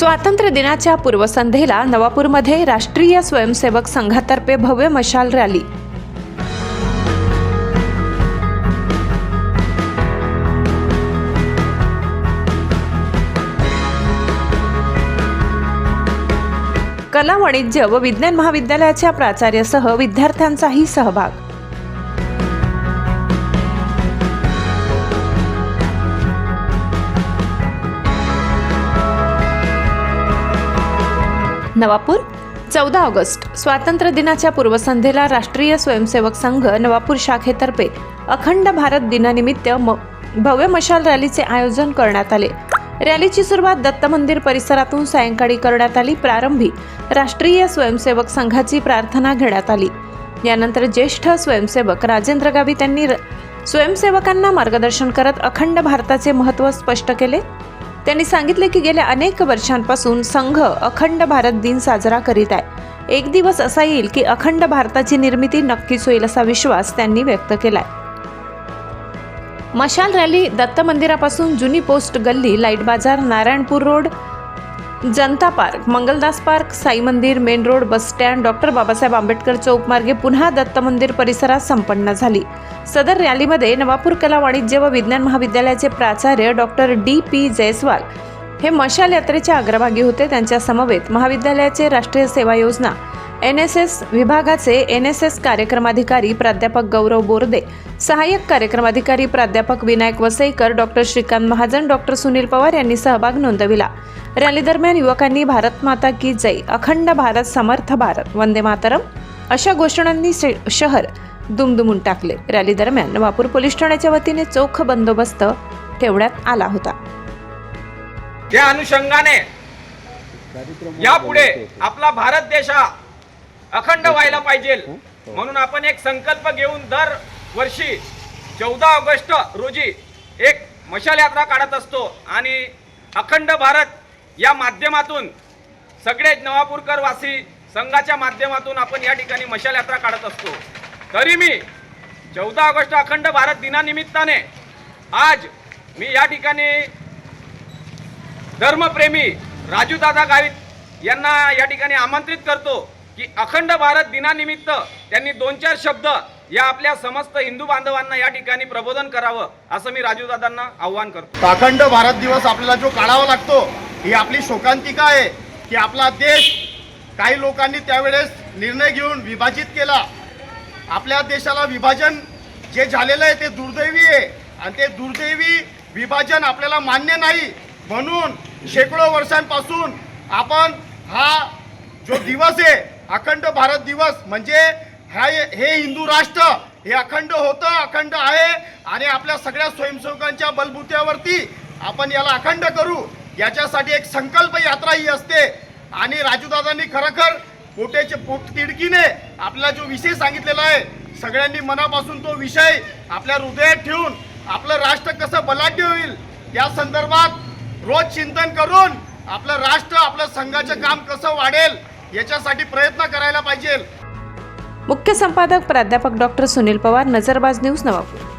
स्वातंत्र्य दिनाच्या पूर्वसंध्येला नवापूरमध्ये राष्ट्रीय स्वयंसेवक संघातर्फे भव्य मशाल रॅली. कला वाणिज्य व विज्ञान महाविद्यालयाच्या प्राचार्यासह विद्यार्थ्यांचाही सहभाग. नवापूर चौदा ऑगस्ट. स्वातंत्र्य दिनाच्या पूर्वसंध्येला राष्ट्रीय स्वयंसेवक संघ नवापूर शाखेतर्फे अखंड भारत दिनानिमित्त म- भव्य मशाल रॅलीचे आयोजन करण्यात आले. रॅलीची सुरुवात दत्त मंदिर परिसरातून सायंकाळी करण्यात आली. प्रारंभी राष्ट्रीय स्वयंसेवक संघाची प्रार्थना घेण्यात आली. यानंतर ज्येष्ठ स्वयंसेवक राजेंद्र गावित यांनी स्वयंसेवकांना मार्गदर्शन करत अखंड भारताचे महत्त्व स्पष्ट केले. त्यांनी सांगितले की गेल्या अनेक वर्षांपासून संघ अखंड भारत दिन साजरा करीत आहे. एक दिवस असा येईल की अखंड भारताची निर्मिती नक्कीच होईल असा विश्वास त्यांनी व्यक्त केलाय. मशाल रॅली दत्त मंदिरापासून जुनी पोस्ट गल्ली लाइट बाजार Narayanpur road Janata park Mangaldas park Sai Mandir main road bus stand doctor Babasaheb Ambedkar चौक मार्गे पुन्हा दत्त मंदिर परिसरात संपन्न झाली. सदर रॅलीमध्ये नवापूर कला वाणिज्य व विज्ञान महाविद्यालयाचे प्राचार्य डॉक्टर डी पी जयस्वाल हे मशाल यात्रेच्या अग्रभागी होते. त्यांच्या समवेत महाविद्यालयाचे राष्ट्रीय सेवा योजना एन एस एस विभागाचे एन एस एस कार्यक्रमाधिकारी प्राध्यापक गौरव बोर्दे सहाय्यक कार्यक्रमाधिकारी प्राध्यापक विनायक वसईकर डॉक्टर श्रीकांत महाजन डॉक्टर सुनील पवार यांनी सहभाग नोंदविला. रॅली दरम्यान युवकांनी भारत माता की जय अखंड भारत समर्थ भारत वंदे मातरम अशा घोषणांनी शहर दुमदुमून टाकले. रॅली दरम्यान वापूर पोलीस ठाण्याच्या वतीने चोख बंदोबस्त ठेवण्यात आला होता. त्या अनुषंगाने यापुढे आपला भारत देश हा अखंड व्हायला पाहिजे. म्हणून आपण एक संकल्प घेऊन दर वर्षी चौदा ऑगस्ट रोजी एक मशाल यात्रा काढत असतो आणि अखंड भारत या माध्यमातून सगळे नवापूरकर वासी संघाच्या माध्यमातून आपण या ठिकाणी मशाल यात्रा काढत असतो. तरी मी चौदा ऑगस्ट अखंड भारत दिनानिमित्ताने आज मी या ठिकाणी धर्मप्रेमी राजूदादा गावित यांना या ठिकाणी आमंत्रित करतो. की अखंड भारत दिनानिमित्त त्यांनी दोन चार शब्द या आपल्या समस्त हिंदू बांधवांना या ठिकाणी प्रबोधन करावं असं मी राजूदादांना आव्हान करतो. अखंड भारत दिवस आपल्याला जो काढावा लागतो ही आपली शोकांतिका आहे की आपला देश काही लोकांनी त्यावेळेस निर्णय घेऊन विभाजित केला. आपल्या देशाला विभाजन जे झालेलं आहे ते दुर्दैवी आहे आणि ते दुर्दैवी विभाजन आपल्याला मान्य नाही म्हणून शेकडो वर्षांपासून आपण हा जो दिवस आहे अखंड भारत दिवस म्हणजे हा हे हिंदू राष्ट्र हे अखंड होतं अखंड आहे. आणि आपल्या सगळ्या स्वयंसेवकांच्या बलबुत्यावरती आपण याला अखंड करू. याच्यासाठी एक संकल्प यात्रा ही असते. आणि राजूदादांनी खरोखर पोटेचे पोट तिडकीने आपला जो विषय सांगितलेला आहे सगळ्यांनी मनापासून तो विषय आपल्या हृदयात ठेवून आपलं राष्ट्र कसं बलाढ्य होईल या संदर्भात रोज चिंतन करून आपलं राष्ट्र आपलं संघाचं काम कसं वाढेल याच्यासाठी प्रयत्न करायला पाहिजे. मुख्य संपादक प्राध्यापक डॉक्टर सुनील पवार नजरबाज न्यूज नवापूर.